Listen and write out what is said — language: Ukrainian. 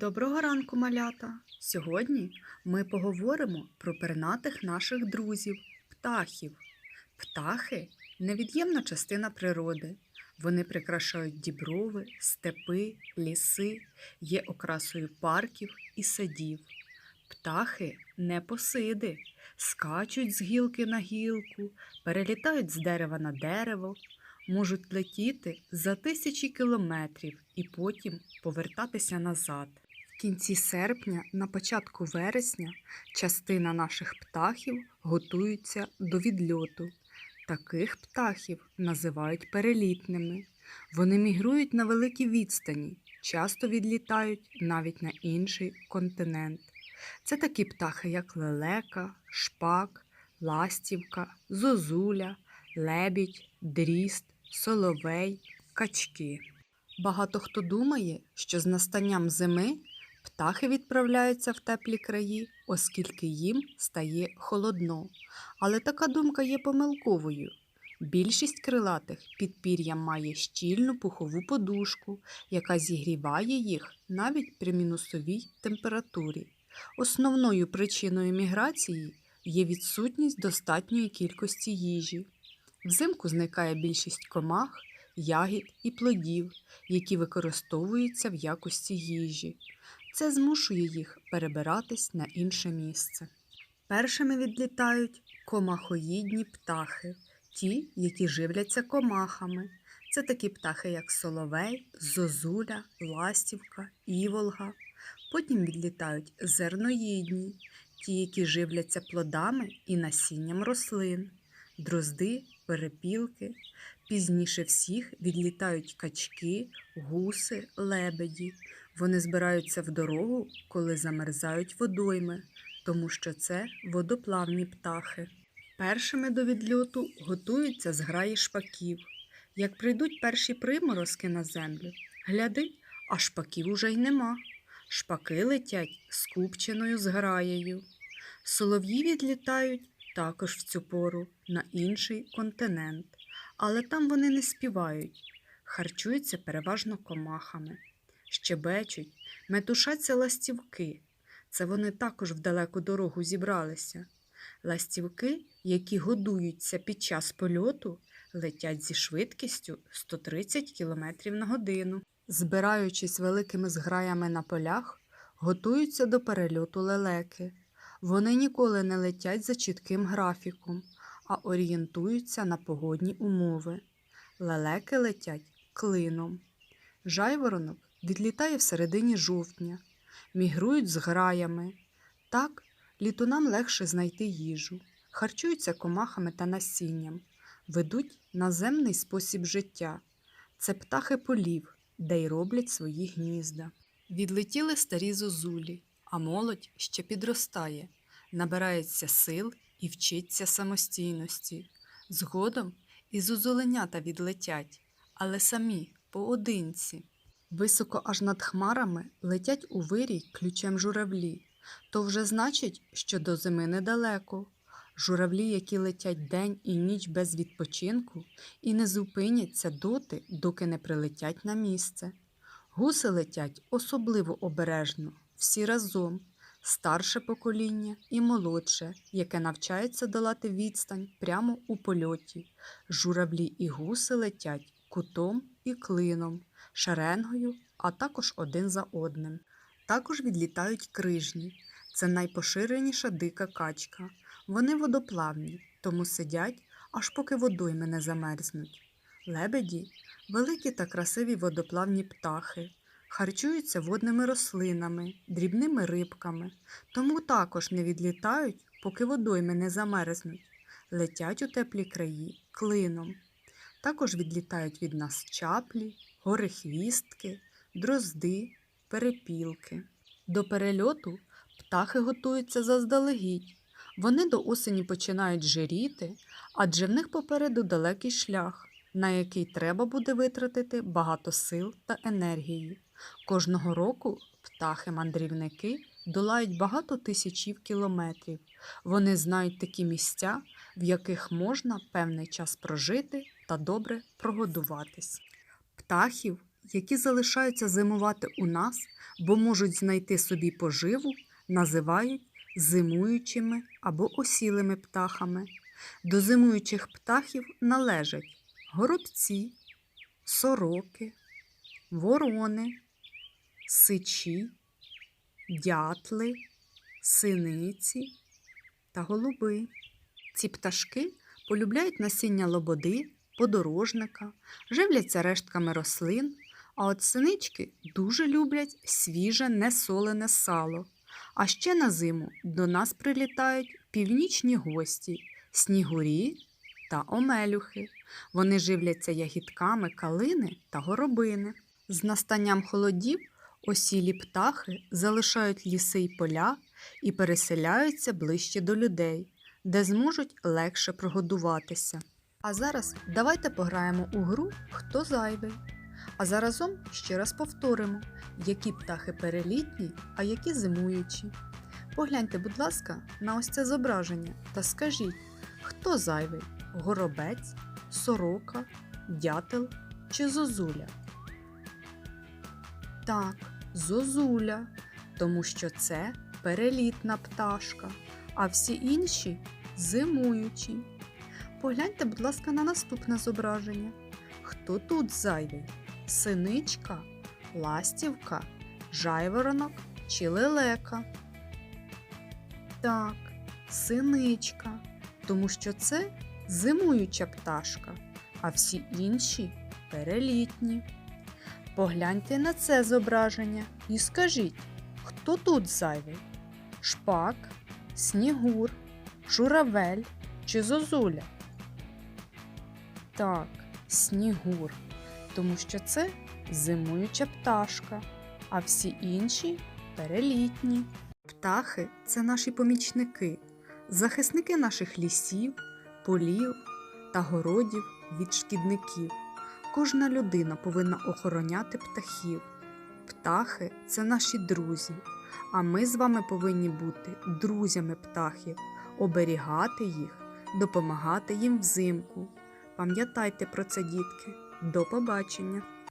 Доброго ранку, малята! Сьогодні ми поговоримо про пернатих наших друзів птахів. Птахи невід'ємна частина природи. Вони прикрашають діброви, степи, ліси, є окрасою парків і садів. Птахи непосиди, скачуть з гілки на гілку, перелітають з дерева на дерево, можуть летіти за тисячі кілометрів і потім повертатися назад. В кінці серпня, на початку вересня, частина наших птахів готується до відльоту. Таких птахів називають перелітними. Вони мігрують на великі відстані, часто відлітають навіть на інший континент. Це такі птахи, як лелека, шпак, ластівка, зозуля, лебідь, дріст, соловей, качки. Багато хто думає, що з настанням зими птахи відправляються в теплі краї, оскільки їм стає холодно. Але така думка є помилковою. Більшість крилатих під пір'ям має щільну пухову подушку, яка зігріває їх навіть при мінусовій температурі. Основною причиною міграції є відсутність достатньої кількості їжі. Взимку зникає більшість комах, ягід і плодів, які використовуються в якості їжі. Це змушує їх перебиратись на інше місце. Першими відлітають комахоїдні птахи, ті, які живляться комахами. Це такі птахи, як соловей, зозуля, ластівка, іволга. Потім відлітають зерноїдні, ті, які живляться плодами і насінням рослин, дрозди, перепілки. Пізніше всіх відлітають качки, гуси, лебеді. Вони збираються в дорогу, коли замерзають водойми, тому що це водоплавні птахи. Першими до відльоту готуються зграї шпаків. Як прийдуть перші приморозки на землю, гляди, а шпаків уже й нема. Шпаки летять скупченою зграєю. Солов'ї відлітають також в цю пору на інший континент, але там вони не співають, харчуються переважно комахами, щебечуть, метушаться ластівки. Це вони також в далеку дорогу зібралися. Ластівки, які годуються під час польоту, летять зі швидкістю 130 км на годину. Збираючись великими зграями на полях, готуються до перельоту лелеки. Вони ніколи не летять за чітким графіком, а орієнтуються на погодні умови. Лелеки летять клином. Жайворонок відлітає в середині жовтня, мігрують з граями. Так літунам легше знайти їжу, харчуються комахами та насінням, ведуть наземний спосіб життя. Це птахи полів, де й роблять свої гнізда. Відлетіли старі зозулі, а молодь ще підростає, набирається сил і вчиться самостійності. Згодом і зозуленята відлетять, але самі поодинці. Високо аж над хмарами летять у вирій ключем журавлі. То вже значить, що до зими недалеко. Журавлі, які летять день і ніч без відпочинку, і не зупиняться доти, доки не прилетять на місце. Гуси летять особливо обережно, всі разом, старше покоління і молодше, яке навчається долати відстань прямо у польоті. Журавлі і гуси летять кутом і клином, шеренгою, а також один за одним. Також відлітають крижні. Це найпоширеніша дика качка. Вони водоплавні, тому сидять, аж поки водойми не замерзнуть. Лебеді великі та красиві водоплавні птахи, харчуються водними рослинами, дрібними рибками, тому також не відлітають, поки водойми не замерзнуть, летять у теплі краї клином. Також відлітають від нас чаплі, горехвістки, дрозди, перепілки. До перельоту птахи готуються заздалегідь. Вони до осені починають жиріти, адже в них попереду далекий шлях, на який треба буде витратити багато сил та енергії. Кожного року птахи-мандрівники долають багато тисячів кілометрів. Вони знають такі місця, в яких можна певний час прожити та добре прогодуватись. Птахів, які залишаються зимувати у нас, бо можуть знайти собі поживу, називають зимуючими або осілими птахами. До зимуючих птахів належать горобці, сороки, ворони, сичі, дятли, синиці та голуби. Ці пташки полюбляють насіння лободи, подорожника, живляться рештками рослин, а от синички дуже люблять свіже несолене сало. А ще на зиму до нас прилітають північні гості, снігурі та омелюхи. Вони живляться ягідками калини та горобини. З настанням холодів осілі птахи залишають ліси й поля і переселяються ближче до людей, де зможуть легше прогодуватися. А зараз давайте пограємо у гру Хто зайвий. А заразом ще раз повторимо, які птахи перелітні, а які зимуючі. Погляньте, будь ласка, на ось це зображення та скажіть, хто зайвий горобець, сорока, дятел чи зозуля? Так, зозуля, тому що це перелітна пташка, а всі інші зимуючі. Погляньте, будь ласка, на наступне зображення. Хто тут зайвий? Синичка, ластівка, жайворонок чи лелека? Так, синичка, тому що це зимуюча пташка, а всі інші перелітні. Погляньте на це зображення і скажіть, хто тут зайвий? Шпак, снігур, журавель чи зозуля? Так, снігур, тому що це зимуюча пташка, а всі інші перелітні. Птахи це наші помічники, захисники наших лісів, полів та городів від шкідників. Кожна людина повинна охороняти птахів. Птахи це наші друзі, а ми з вами повинні бути друзями птахів, оберігати їх, допомагати їм взимку. Пам'ятайте про це, дітки. До побачення!